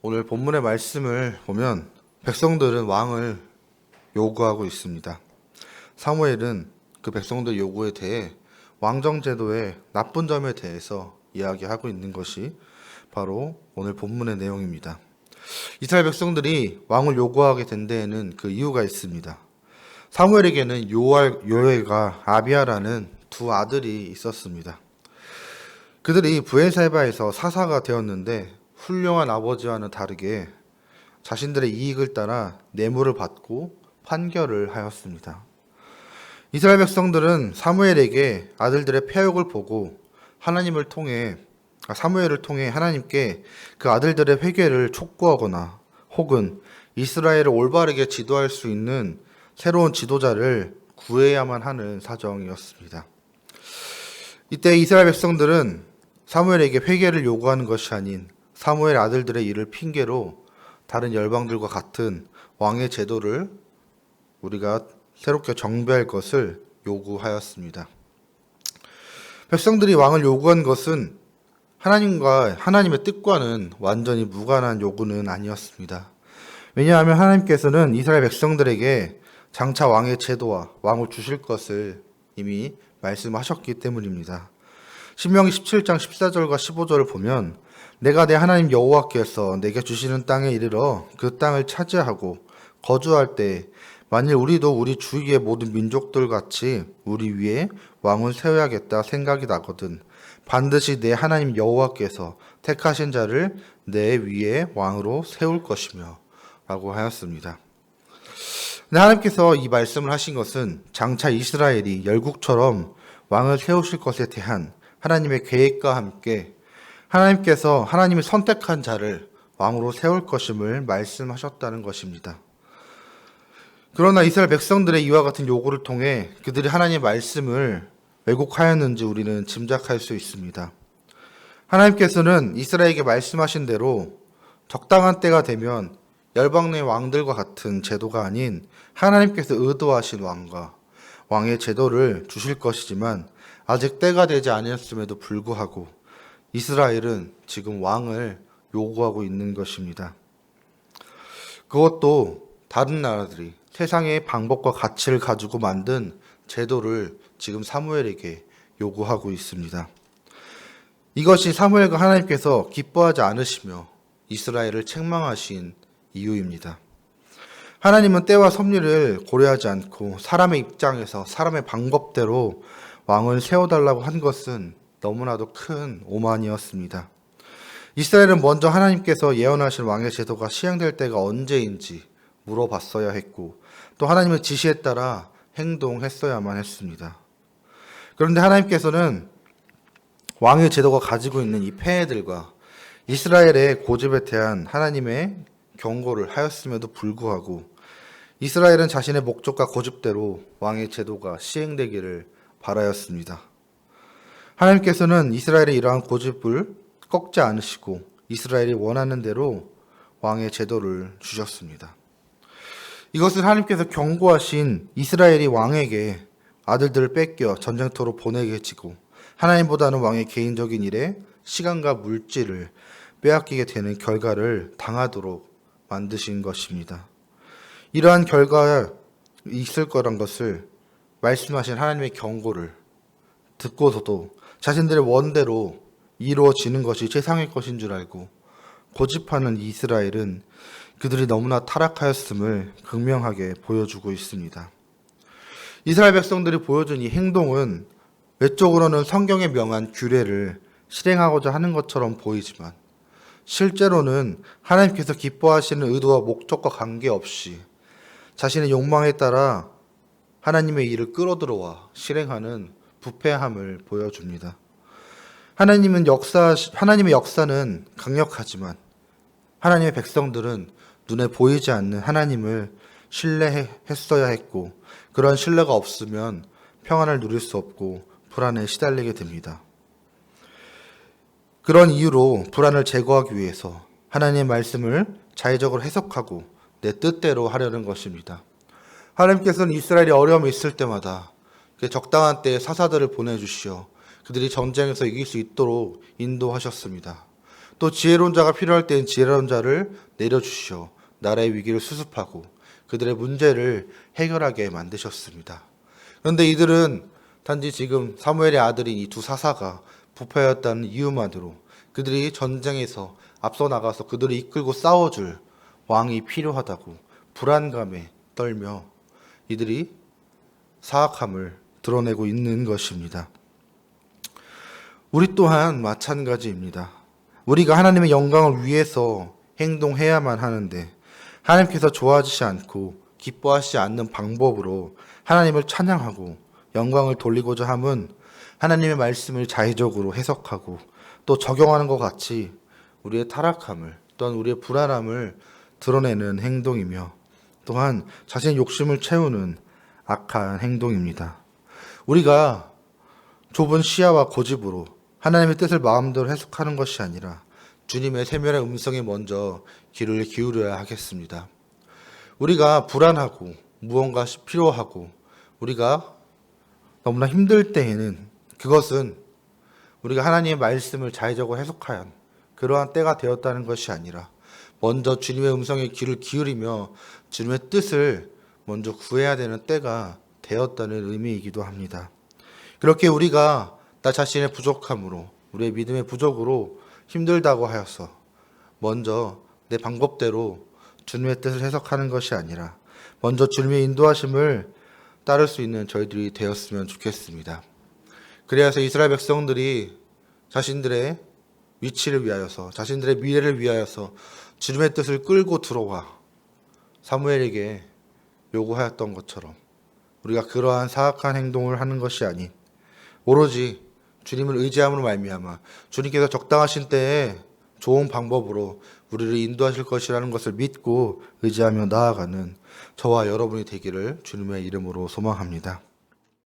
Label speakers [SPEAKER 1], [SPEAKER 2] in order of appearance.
[SPEAKER 1] 오늘 본문의 말씀을 보면 백성들은 왕을 요구하고 있습니다. 사무엘은 그 백성들 요구에 대해 왕정제도의 나쁜 점에 대해서 이야기하고 있는 것이 바로 오늘 본문의 내용입니다. 이스라엘 백성들이 왕을 요구하게 된 데에는 그 이유가 있습니다. 사무엘에게는 요알, 요엘과 아비아라는 두 아들이 있었습니다. 그들이 부엘사바에서 사사가 되었는데 훌륭한 아버지와는 다르게 자신들의 이익을 따라 뇌물을 받고 판결을 하였습니다. 이스라엘 백성들은 사무엘에게 아들들의 폐역을 보고 하나님을 통해 아, 사무엘을 통해 하나님께 그 아들들의 회개를 촉구하거나 혹은 이스라엘을 올바르게 지도할 수 있는 새로운 지도자를 구해야만 하는 사정이었습니다. 이때 이스라엘 백성들은 사무엘에게 회개를 요구하는 것이 아닌 사무엘 아들들의 일을 핑계로 다른 열방들과 같은 왕의 제도를 우리가 새롭게 정비할 것을 요구하였습니다. 백성들이 왕을 요구한 것은 하나님과 하나님의 뜻과는 완전히 무관한 요구는 아니었습니다. 왜냐하면 하나님께서는 이스라엘 백성들에게 장차 왕의 제도와 왕을 주실 것을 이미 말씀하셨기 때문입니다. 신명기 17장 14절과 15절을 보면 내가 내 하나님 여호와께서 내게 주시는 땅에 이르러 그 땅을 차지하고 거주할 때 만일 우리도 우리 주위의 모든 민족들 같이 우리 위에 왕을 세워야겠다 생각이 나거든 반드시 내 하나님 여호와께서 택하신 자를 내 위에 왕으로 세울 것이며 라고 하였습니다. 근데 하나님께서 이 말씀을 하신 것은 장차 이스라엘이 열국처럼 왕을 세우실 것에 대한 하나님의 계획과 함께 하나님께서 하나님이 선택한 자를 왕으로 세울 것임을 말씀하셨다는 것입니다. 그러나 이스라엘 백성들의 이와 같은 요구를 통해 그들이 하나님의 말씀을 왜곡하였는지 우리는 짐작할 수 있습니다. 하나님께서는 이스라엘에게 말씀하신 대로 적당한 때가 되면 열방 내 왕들과 같은 제도가 아닌 하나님께서 의도하신 왕과 왕의 제도를 주실 것이지만 아직 때가 되지 아니었음에도 불구하고 이스라엘은 지금 왕을 요구하고 있는 것입니다. 그것도 다른 나라들이 세상의 방법과 가치를 가지고 만든 제도를 지금 사무엘에게 요구하고 있습니다. 이것이 사무엘과 하나님께서 기뻐하지 않으시며 이스라엘을 책망하신 이유입니다. 하나님은 때와 섭리를 고려하지 않고 사람의 입장에서 사람의 방법대로 왕을 세워달라고 한 것은 너무나도 큰 오만이었습니다. 이스라엘은 먼저 하나님께서 예언하신 왕의 제도가 시행될 때가 언제인지 물어봤어야 했고 또 하나님의 지시에 따라 행동했어야만 했습니다. 그런데 하나님께서는 왕의 제도가 가지고 있는 이 폐해들과 이스라엘의 고집에 대한 하나님의 경고를 하였음에도 불구하고 이스라엘은 자신의 목적과 고집대로 왕의 제도가 시행되기를 바라였습니다. 하나님께서는 이스라엘의 이러한 고집을 꺾지 않으시고 이스라엘이 원하는 대로 왕의 제도를 주셨습니다. 이것은 하나님께서 경고하신 이스라엘이 왕에게 아들들을 뺏겨 전쟁터로 보내게 지고 하나님보다는 왕의 개인적인 일에 시간과 물질을 빼앗기게 되는 결과를 당하도록 만드신 것입니다. 이러한 결과가 있을 거란 것을 말씀하신 하나님의 경고를 듣고서도 자신들의 원대로 이루어지는 것이 최상의 것인 줄 알고 고집하는 이스라엘은 그들이 너무나 타락하였음을 극명하게 보여주고 있습니다. 이스라엘 백성들이 보여준 이 행동은 외적으로는 성경에 명한 규례를 실행하고자 하는 것처럼 보이지만 실제로는 하나님께서 기뻐하시는 의도와 목적과 관계없이 자신의 욕망에 따라 하나님의 일을 끌어들어와 실행하는 부패함을 보여줍니다. 하나님은 역사, 하나님의 역사는 강력하지만 하나님의 백성들은 눈에 보이지 않는 하나님을 신뢰했어야 했고 그런 신뢰가 없으면 평안을 누릴 수 없고 불안에 시달리게 됩니다. 그런 이유로 불안을 제거하기 위해서 하나님의 말씀을 자의적으로 해석하고 내 뜻대로 하려는 것입니다. 하나님께서는 이스라엘이 어려움이 있을 때마다 그 적당한 때에 사사들을 보내주시어 그들이 전쟁에서 이길 수 있도록 인도하셨습니다. 또 지혜로운 자가 필요할 때엔 지혜로운 자를 내려주시어 나라의 위기를 수습하고 그들의 문제를 해결하게 만드셨습니다. 그런데 이들은 단지 지금 사무엘의 아들인 이 두 사사가 부패였다는 이유만으로 그들이 전쟁에서 앞서 나가서 그들을 이끌고 싸워줄 왕이 필요하다고 불안감에 떨며 이들이 사악함을 드러내고 있는 것입니다. 우리 또한 마찬가지입니다. 우리가 하나님의 영광을 위해서 행동해야만 하는데 하나님께서 좋아하지 않고 기뻐하시지 않는 방법으로 하나님을 찬양하고 영광을 돌리고자 함은 하나님의 말씀을 자의적으로 해석하고 또 적용하는 것 같이 우리의 타락함을 또한 우리의 불안함을 드러내는 행동이며 또한 자신의 욕심을 채우는 악한 행동입니다. 우리가 좁은 시야와 고집으로 하나님의 뜻을 마음대로 해석하는 것이 아니라 주님의 세밀한 음성에 먼저 귀를 기울여야 하겠습니다. 우리가 불안하고 무언가 필요하고 우리가 너무나 힘들 때에는 그것은 우리가 하나님의 말씀을 자의적으로 해석하여 그러한 때가 되었다는 것이 아니라 먼저 주님의 음성에 귀를 기울이며 주님의 뜻을 먼저 구해야 되는 때가 되었다는 의미이기도 합니다. 그렇게 우리가 나 자신의 부족함으로 우리의 믿음의 부족으로 힘들다고 하여서 먼저 내 방법대로 주님의 뜻을 해석하는 것이 아니라 먼저 주님의 인도하심을 따를 수 있는 저희들이 되었으면 좋겠습니다. 그래서 이스라엘 백성들이 자신들의 위치를 위하여서 자신들의 미래를 위하여서 주님의 뜻을 끌고 들어와 사무엘에게 요구하였던 것처럼 우리가 그러한 사악한 행동을 하는 것이 아닌 오로지 주님을 의지함으로 말미암아 주님께서 적당하신 때에 좋은 방법으로 우리를 인도하실 것이라는 것을 믿고 의지하며 나아가는 저와 여러분이 되기를 주님의 이름으로 소망합니다.